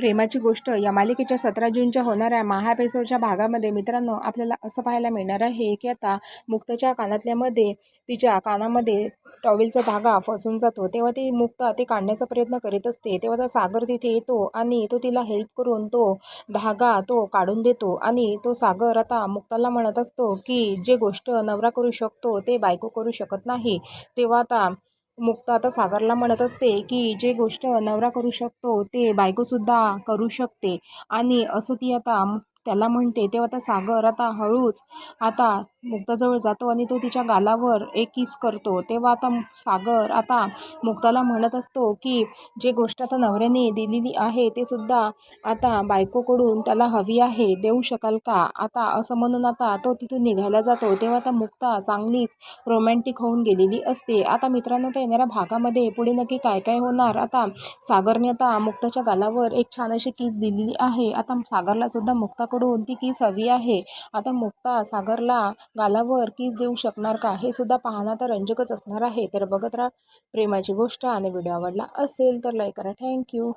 प्रेमाची गोष्ट या मालिकेच्या सतरा जूनच्या होणाऱ्या महापेसोडच्या भागामध्ये मित्रांनो आपल्याला असं पाहायला मिळणार आहे की आता मुक्ताच्या कानातल्यामध्ये तिच्या कानामध्ये टॉवेलचा धागा फसून जातो. तेव्हा ती मुक्ता ते काढण्याचा प्रयत्न करीत असते. तेव्हा त्या सागर तिथे येतो आणि तो तिला हेल्प करून तो धागा तो काढून देतो आणि तो सागर आता मुक्ताला म्हणत असतो की जे गोष्ट नवरा करू शकतो ते बायको करू शकत नाही. तेव्हा आता मुक्ता आता सागरला म्हणत असते की जे गोष्ट नवरा करू शकतो ते बायकोसुद्धा करू शकते. आणि असं ती आता त्याला म्हणते. तेव्हा आता सागर आता हळूच आता मुक्ताजवळ जातो आणि तो तिच्या गालावर एक किस करतो. तेव्हा आता सागर आता मुक्ताला म्हणत असतो की जे गोष्ट आता नवऱ्याने दिलेली आहे ते सुद्धा आता बायकोकडून त्याला हवी आहे. देऊ शकाल का? आता असं म्हणून आता तो तिथून निघायला जातो. तेव्हा आता मुक्ता चांगलीच रोमॅन्टिक होऊन गेलेली असते. आता मित्रांनो त्या येणाऱ्या भागामध्ये पुढे नक्की काय काय होणार? आता सागरने आता मुक्ताच्या गालावर एक छान अशी किस दिलेली आहे. आता सागरला सुद्धा मुक्ताकडून ती किस हवी आहे. आता मुक्ता सागरला गालावर किस देऊ शकणार का? हे सुद्धा पाहणं तर रंजकच असणार आहे. तर बघत राहा प्रेमाची गोष्ट आणि व्हिडिओ आवडला असेल तर लाईक करा. थँक्यू